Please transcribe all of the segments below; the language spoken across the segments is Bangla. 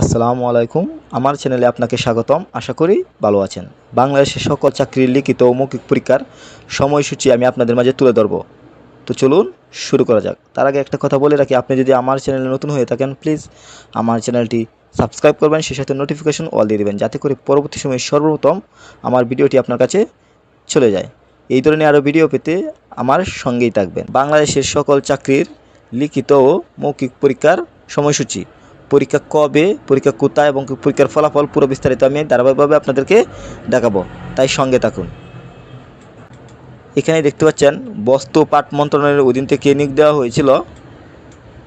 আসসালামু আলাইকুম। আমার চ্যানেলে আপনাকে স্বাগতম। আশা করি ভালো আছেন। বাংলাদেশের সকল চাকরির লিখিত ও মৌখিক পরীক্ষার সময়সূচি আমি আপনাদের মাঝে তুলে ধরবো। তো চলুন শুরু করা যাক। তার আগে একটা কথা বলে রাখি, আপনি যদি আমার চ্যানেলে নতুন হয়ে থাকেন, প্লিজ আমার চ্যানেলটি সাবস্ক্রাইব করবেন, সেই সাথে নোটিফিকেশন অল দিয়ে দেবেন, যাতে করে পরবর্তী সময়ে সর্বপ্রথম আমার ভিডিওটি আপনার কাছে চলে যায়। এই ধরনের আরও ভিডিও পেতে আমার সঙ্গেই থাকবেন। বাংলাদেশের সকল চাকরির লিখিত ও মৌখিক পরীক্ষার সময়সূচি। পরীক্ষা কবে, পরীক্ষা কোথায় এবং পরীক্ষার ফলাফল পুরো বিস্তারিত আমি ধারাবাহিকভাবে আপনাদেরকে দেখাবো। তাই সঙ্গে থাকুন। এখানে দেখতে পাচ্ছেন বস্ত্র পাট মন্ত্রণালয়ের অধীন থেকে নিয়োগ দেওয়া হয়েছিল।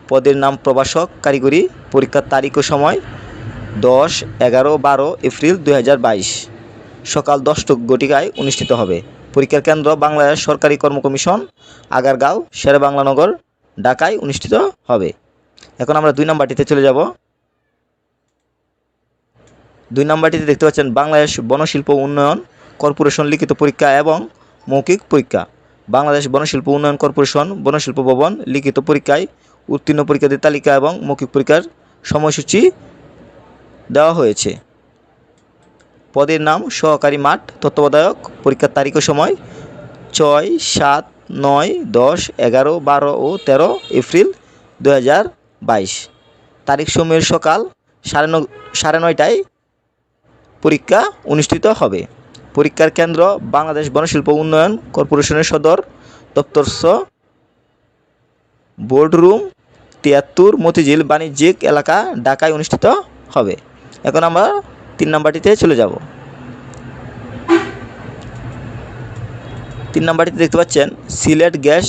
পদের নাম প্রভাষক, কারিগরি, পরীক্ষার তারিখ ও সময় দশ, এগারো, বারো এপ্রিল দু হাজার বাইশ। সকাল দশটা গটিকায় অনুষ্ঠিত হবে। পরীক্ষার কেন্দ্র বাংলাদেশ সরকারি কর্ম কমিশন আগারগাঁও শেরে বাংলানগর ঢাকায় অনুষ্ঠিত হবে। এখন আমরা দুই নাম্বারটিতে চলে যাব। দুই নাম্বারটিতে দেখতে পাচ্ছেন বাংলাদেশ বনশিল্প উন্নয়ন কর্পোরেশন লিখিত পরীক্ষা এবং মৌখিক পরীক্ষা। বাংলাদেশ বনশিল্প উন্নয়ন কর্পোরেশন বনশিল্প ভবন লিখিত পরীক্ষায় উত্তীর্ণ পরীক্ষাদের তালিকা এবং মৌখিক পরীক্ষার সময়সূচি দেওয়া হয়েছে। পদের নাম সহকারী মাঠ, তত্ত্বাবধায়ক, পরীক্ষার তারিখ ও সময় ছয় সাত নয় দশ এগারো বারো ও তেরো এপ্রিল দু হাজার বাইশ। তারিখ সময়ের সকাল সাড়ে ন সাড়ে নয়টায় পরীক্ষা অনুষ্ঠিত হবে। পরীক্ষার কেন্দ্র বাংলাদেশ বনশিল্প উন্নয়ন কর্পোরেশনের সদর দপ্তর বোর্ড রুম তিয়াত্তর মতিঝিল বাণিজ্যিক এলাকা ঢাকায় অনুষ্ঠিত হবে। এখন আমরা তিন নাম্বারটিতে চলে যাব। তিন নাম্বারটিতে দেখতে পাচ্ছেন সিলেট গ্যাস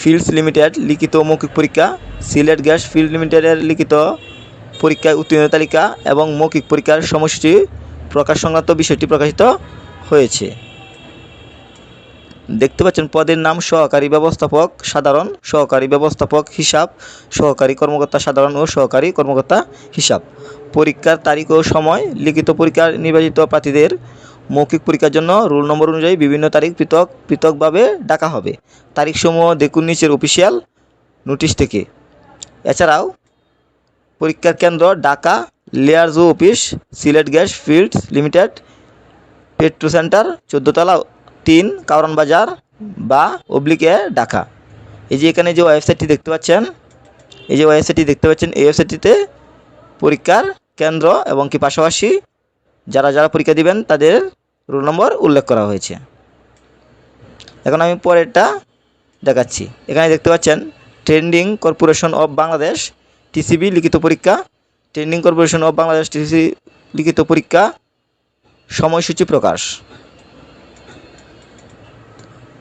ফিল্ডস লিমিটেড লিখিত মৌখিক পরীক্ষা, সিলেট গ্যাস ফিল্ড লিমিটেডের লিখিত পরীক্ষায় উত্তীর্ণ তালিকা এবং মৌখিক পরীক্ষার সমষ্টি প্রকাশ সংক্রান্ত বিষয়টি প্রকাশিত হয়েছে। দেখতে পাচ্ছেন, পদের নাম সহকারী ব্যবস্থাপক সাধারণ, সহকারী ব্যবস্থাপক হিসাব, সহকারী কর্মকর্তা সাধারণ ও সহকারী কর্মকর্তা হিসাব। পরীক্ষার তারিখ ও সময় লিখিত পরীক্ষার নির্বাচিত প্রার্থীদের মৌখিক পরীক্ষার জন্য রোল নম্বর অনুযায়ী বিভিন্ন তারিখ পৃথক, পৃথকভাবে ডাকা হবে। তারিখসমূহ দেখুন নিচের অফিসিয়াল নোটিশ থেকে। এছাড়াও, পরীক্ষার কেন্দ্র Dhaka লেয়ারজু office, Sylhet gas fields limited, petro centre, চোদ্দোতলা তিন কারণ বাজার বা অবলিকে ঢাকা। এই যে এখানে যে ওয়েবসাইটটি দেখতে পাচ্ছেন, এই যে ওয়েবসাইটটি দেখতে পাচ্ছেন, এই ওয়েবসাইটটিতে পরীক্ষার কেন্দ্র এবং কি পাশাপাশি যারা যারা পরীক্ষা দিবেন, তাদের রোল নম্বর উল্লেখ করা হয়েছে। এখন আমি পরেরটা দেখাচ্ছি। এখানে দেখতে পাচ্ছেন, trending corporation of Bangladesh, TCB লিখিত পরীক্ষা। Trending corporation of Bangladesh, TCB লিখিত পরীক্ষা। সময়সূচি প্রকাশ।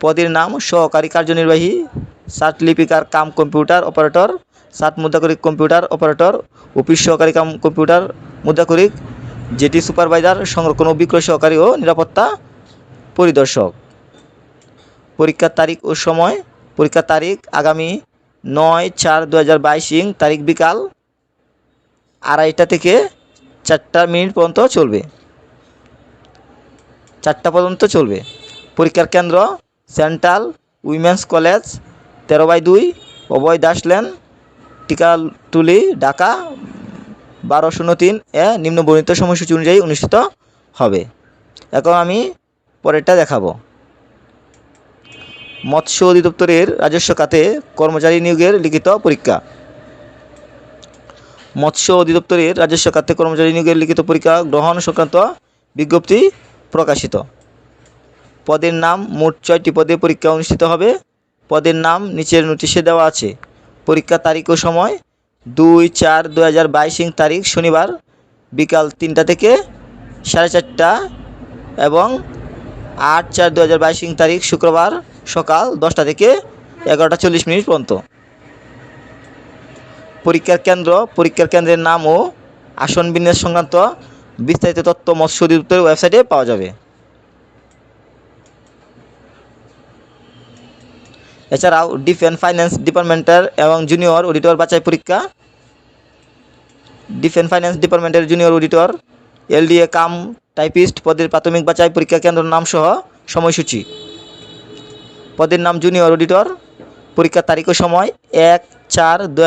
পদের নাম, সহকারী কার্যনির্বাহী সাত লিপিকার কাম কম্পিউটার অপারেটর, সাত মুদ্রাকরিক কম্পিউটার অপারেটর, অফিস সহকারী কাম কম্পিউটার মুদ্রাকরিক জেটি সুপারভাইজার সংরক্ষণ ও বিক্রয় সহকারী ও নিরাপত্তা পরিদর্শক। পরীক্ষার তারিখ ও সময়। পরীক্ষার তারিখ আগামী নয় চার দু হাজার বাইশ ইং, তারিখ বিকাল আড়াইটা থেকে চারটা মিনিট পর্যন্ত চলবে। চারটা পর্যন্ত চলবে। পরীক্ষার কেন্দ্র সেন্ট্রাল উইমেন্স কলেজ, তেরো বাই দুই, অভয় দাস লেন ঢাকা বারো শূন্য তিন, এ নিম্ন বর্ণিত সময়সূচি অনুযায়ী অনুষ্ঠিত হবে। এখন আমি পরেরটা দেখাবো। মৎস্য অধিদপ্তরের রাজস্ব খাতে কর্মচারী নিয়োগের লিখিত পরীক্ষা। মৎস্য অধিদপ্তরের রাজস্ব খাতে কর্মচারী নিয়োগের লিখিত পরীক্ষা গ্রহণ সংক্রান্ত বিজ্ঞপ্তি প্রকাশিত। পদের নাম মোট ছয়টি পদে পরীক্ষা অনুষ্ঠিত হবে। পদের নাম নিচের নোটিশে দেওয়া আছে। পরীক্ষা তারিখ ও সময় দুই চার দু হাজার বাইশ তারিখ শনিবার বিকাল তিনটা থেকে সাড়ে চারটা এবং আট চার দু হাজার বাইশিং তারিখ শুক্রবার সকাল দশটা থেকে এগারোটা চল্লিশ মিনিট পর্যন্ত। পরীক্ষার কেন্দ্র, পরীক্ষার কেন্দ্রের নাম ও আসন বিন্যাস সংক্রান্ত বিস্তারিত তথ্য মৎস্য অধিদপ্তরের ওয়েবসাইটে পাওয়া যাবে। এছাড়াও ডিফেন্স ফাইন্যান্স ডিপার্টমেন্টের এবং জুনিয়র অডিটর বাছাই পরীক্ষা, ডিফেন্স ফাইন্যান্স ডিপার্টমেন্টের junior auditor, LDA cum typist পদের প্রাথমিক বাছাই পরীক্ষা কেন্দ্র নাম সহ সময়সূচি। পদের নাম জুনিয়র অডিটর। পরীক্ষার তারিখ ও সময় এক চার দু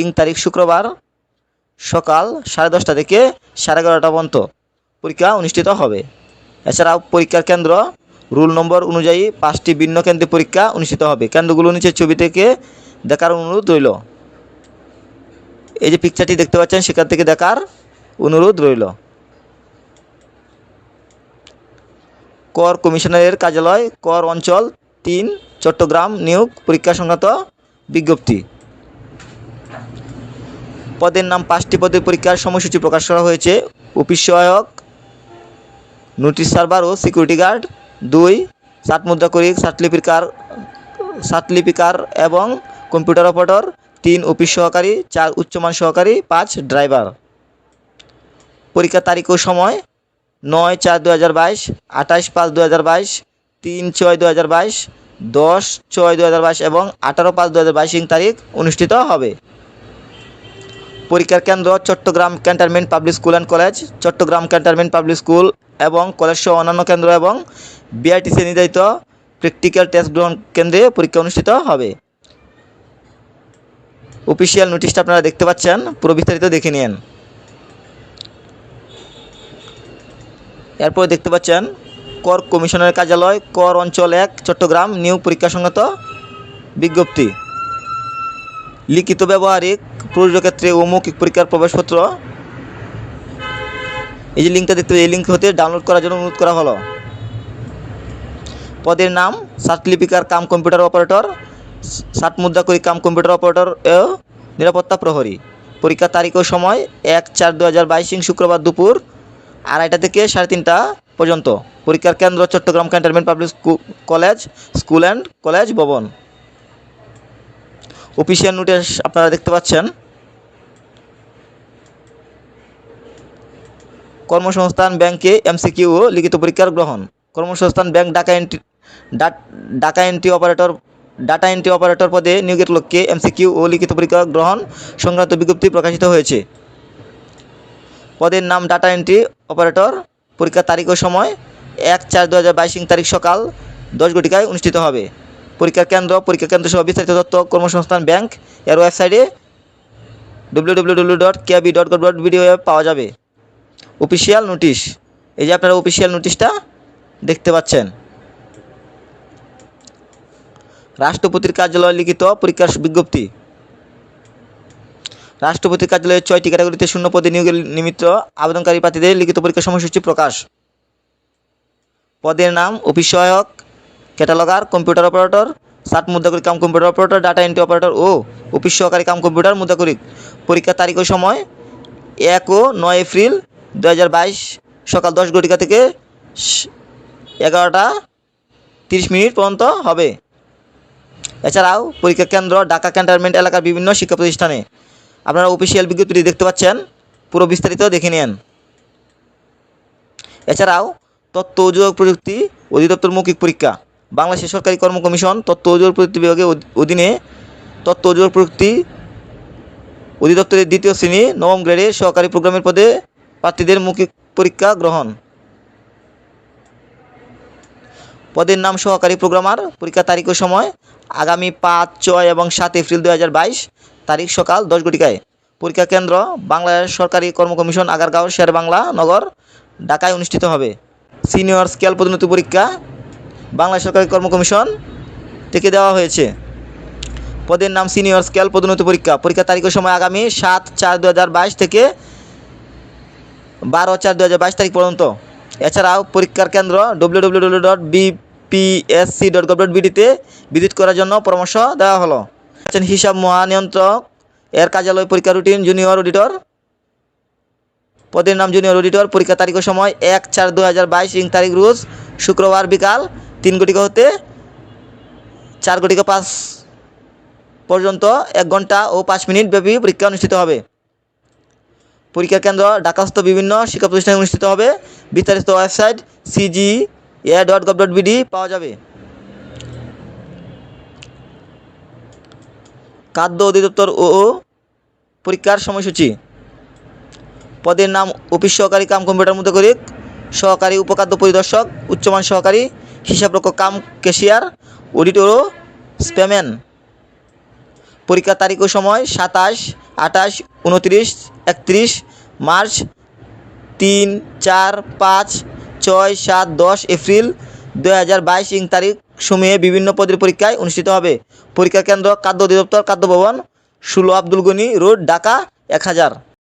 ইং তারিখ শুক্রবার সকাল সাড়ে দশটা থেকে সাড়ে এগারোটা পর্যন্ত পরীক্ষা অনুষ্ঠিত হবে। এছাড়াও পরীক্ষার কেন্দ্র রুল নম্বর অনুযায়ী পাঁচটি ভিন্ন কেন্দ্রে পরীক্ষা অনুষ্ঠিত হবে। কেন্দ্রগুলো নিচের ছবি থেকে দেখার অনুরোধ রইল। এই যে পিকচারটি দেখতে পাচ্ছেন, সেখান থেকে দেখার অনুরোধ রইল। কর কমিশনারের কার্যালয়, কর অঞ্চল তিন, চট্টগ্রাম নিয়োগ পরীক্ষা সংক্রান্ত বিজ্ঞপ্তি। পদের নাম পাঁচটি পদের পরীক্ষার সময়সূচি প্রকাশ করা হয়েছে। অফিস সহায়ক, নোটিশ সার্ভার ও সিকিউরিটি গার্ড দুই, সাত মুদ্রাকরিক সাতলিপিকার সাতলিপিকার এবং কম্পিউটার অপারেটর, তিন অফিস সহকারী, চার উচ্চমান সহকারী, পাঁচ ড্রাইভার। পরীক্ষার তারিখ ও সময়, নয় চার দু হাজার বাইশ, আঠাশ পাঁচ দু হাজার বাইশ, তিন ছয় দু হাজার বাইশ, দশ ছয় দু হাজার বাইশ এবং আঠারো পাঁচ দু হাজার বাইশ তারিখ অনুষ্ঠিত হবে। পরীক্ষার কেন্দ্র Chittagong cantonment public school and college, Chittagong cantonment public school এবং কলেজ সহ অন্যান্য কেন্দ্র এবং বিআরটিসি নির্ধারিত প্র্যাকটিক্যাল টেস্ট গ্রহণ কেন্দ্রে পরীক্ষা অনুষ্ঠিত হবে। অফিসিয়াল নোটিশটা আপনারা দেখতে পাচ্ছেন, পুরো বিস্তারিত দেখে নিন। এরপর দেখতে পাচ্ছেন, কর কমিশনের কার্যালয়, কর অঞ্চল এক, চট্টগ্রাম নিয়োগ পরীক্ষা সংগত বিজ্ঞপ্তি। লিখিত ব্যবহারিক প্রযোজ্য ক্ষেত্রে ও মৌখিক পরীক্ষার প্রবেশপত্র। এই যে লিঙ্কটা দেখতে এই লিঙ্ক হতে ডাউনলোড করার জন্য অনুরোধ করা হলো। পদের নাম সার্টলিপিকার কাম কম্পিউটার অপারেটর ষাট মুদ্রা করি কাম কম্পিউটার অপারেটর ও নিরাপত্তা প্রহরী। পরীক্ষার তারিখ ও সময় এক চার দু হাজার বাইশ শুক্রবার দুপুর আড়াইটা থেকে সাড়ে তিনটা পর্যন্ত। পরীক্ষার কেন্দ্র Chittagong cantonment public college, school and college ভবন। অফিসিয়াল নোটিশ আপনারা দেখতে পাচ্ছেন। কর্মসংস্থান ব্যাংকে এমসিকিউ লিখিত পরীক্ষার গ্রহণ। কর্মসংস্থান bank data entry data entry operator data entry operator পদে নিয়োগের লক্ষ্যে এমসিকিউ ও লিখিত পরীক্ষা গ্রহণ সংক্রান্ত বিজ্ঞপ্তি প্রকাশিত হয়েছে। পদের নাম ডাটা এন্ট্রি অপারেটর পরীক্ষার তারিখ ও সময় এক চার দু হাজার বাইশ তারিখ সকাল দশ ঘটিকায় অনুষ্ঠিত হবে। পরীক্ষার কেন্দ্র পরীক্ষা কেন্দ্র সহ বিস্তারিত তথ্য কর্মসংস্থান ব্যাংক এর ওয়েবসাইটে W W dot dot dot পাওয়া যাবে। Official notice. এই যে আপনারা অফিসিয়াল নোটিশটা দেখতে পাচ্ছেন। রাষ্ট্রপতির কার্যালয়ে লিখিত পরীক্ষার বিজ্ঞপ্তি। রাষ্ট্রপতির কার্যালয়ের ছয়টি ক্যাটাগরিতে শূন্য পদে নিয়োগের নিমিত্ত আবেদনকারী প্রার্থীদের লিখিত পরীক্ষা সময়সূচি প্রকাশ। পদের নাম, অফিস সহায়ক ক্যাটালগার কম্পিউটার অপারেটর ষাট মুদ্রাকরিক cum computer operator data entry operator ও অফিস সহকারী কাম কম্পিউটার মুদ্রাকরিক পরীক্ষার তারিখ ও সময় এক ও নয় এপ্রিল দু হাজার বাইশ সকাল দশ ঘটিকা থেকে এগারোটা তিরিশ মিনিট পর্যন্ত হবে। এছাড়াও পরীক্ষা কেন্দ্র, ঢাকা ক্যান্টনমেন্ট এলাকার বিভিন্ন শিক্ষা প্রতিষ্ঠানে। আপনারা অফিসিয়াল বিজ্ঞপ্তিটি দেখতে পাচ্ছেন, পুরো বিস্তারিত দেখে নিন। এছাড়াও তথ্য ও যোগাযোগ প্রযুক্তি অধিদপ্তর মৌখিক পরীক্ষা। বাংলাদেশের সরকারি কর্ম কমিশন তথ্য ও প্রযুক্তি বিভাগের অধীনে তথ্য ও প্রযুক্তি অধিদপ্তরের দ্বিতীয় শ্রেণি নবম গ্রেডের সহকারী প্রোগ্রামের পদে প্রার্থীদের মৌখিক পরীক্ষা গ্রহণ। পদের নাম সহকারী প্রোগ্রামার। পরীক্ষা তারিখ ও সময় আগামী পাঁচ, ছয় এবং সাত এপ্রিল দু হাজার বাইশ তারিখ সকাল দশ ঘটিকায়। পরীক্ষা কেন্দ্র বাংলাদেশ সরকারি কর্ম কমিশন আগারগাঁও, শের বাংলা নগর, ঢাকায় অনুষ্ঠিত হবে। সিনিয়র স্কেল পদোন্নতি পরীক্ষা বাংলাদেশ সরকারি কর্ম কমিশন থেকে দেওয়া হয়েছে। পদের নাম সিনিয়র স্কেল পদোন্নতি পরীক্ষা। পরীক্ষা তারিখের সময় আগামী সাত চার দু থেকে বারো চার দু তারিখ পর্যন্ত। এছাড়াও পরীক্ষার কেন্দ্র ডব্লিউ ডব্লিউ ডট ভিজিট করার জন্য পরামর্শ দেওয়া হলো। হিসাব মহানিয়ন্ত্রক এর কার্যালয় পরীক্ষা রুটিন জুনিয়র অডিটর পদের নাম জুনিয়র অডিটর পরীক্ষা তারিখ ও সময় এক চার দু হাজার বাইশ তারিখ রোজ শুক্রবার বিকাল তিন ঘটিকা হতে চার ঘটিকা পাঁচ পর্যন্ত এক ঘণ্টা ও পাঁচ মিনিট ব্যাপী পরীক্ষা অনুষ্ঠিত হবে। পরীক্ষা কেন্দ্র ঢাকাস্থ বিভিন্ন শিক্ষা প্রতিষ্ঠানে অনুষ্ঠিত হবে। বিস্তারিত website C G A dot gov dot B D পাওয়া যাবে। খাদ্য অধিদপ্তর ও পরীক্ষার সময়সূচি। পদের নাম, অফিস সহকারী কাম কম্পিউটার মধ্যে করি সহকারী উপখাদ্য পরিদর্শক, উচ্চমান সহকারী হিসাবরক্ষক কাম ক্যাশিয়ার অডিটর ও স্প্যাম্যান পরীক্ষার তারিখ ও সময় সাতাশ, আঠাশ, উনত্রিশ, একত্রিশ, মার্চ, তিন, চার, পাঁচ, ছয়, সাত, দশ, এপ্রিল দু হাজার বাইশ ইং তারিখ সময়ে বিভিন্ন পদের পরীক্ষায় অনুষ্ঠিত হবে। পরীক্ষা কেন্দ্র, খাদ্য অধিদপ্তর, খাদ্য ভবন, ষোলো আব্দুল গনি রোড, ঢাকা, এক হাজার।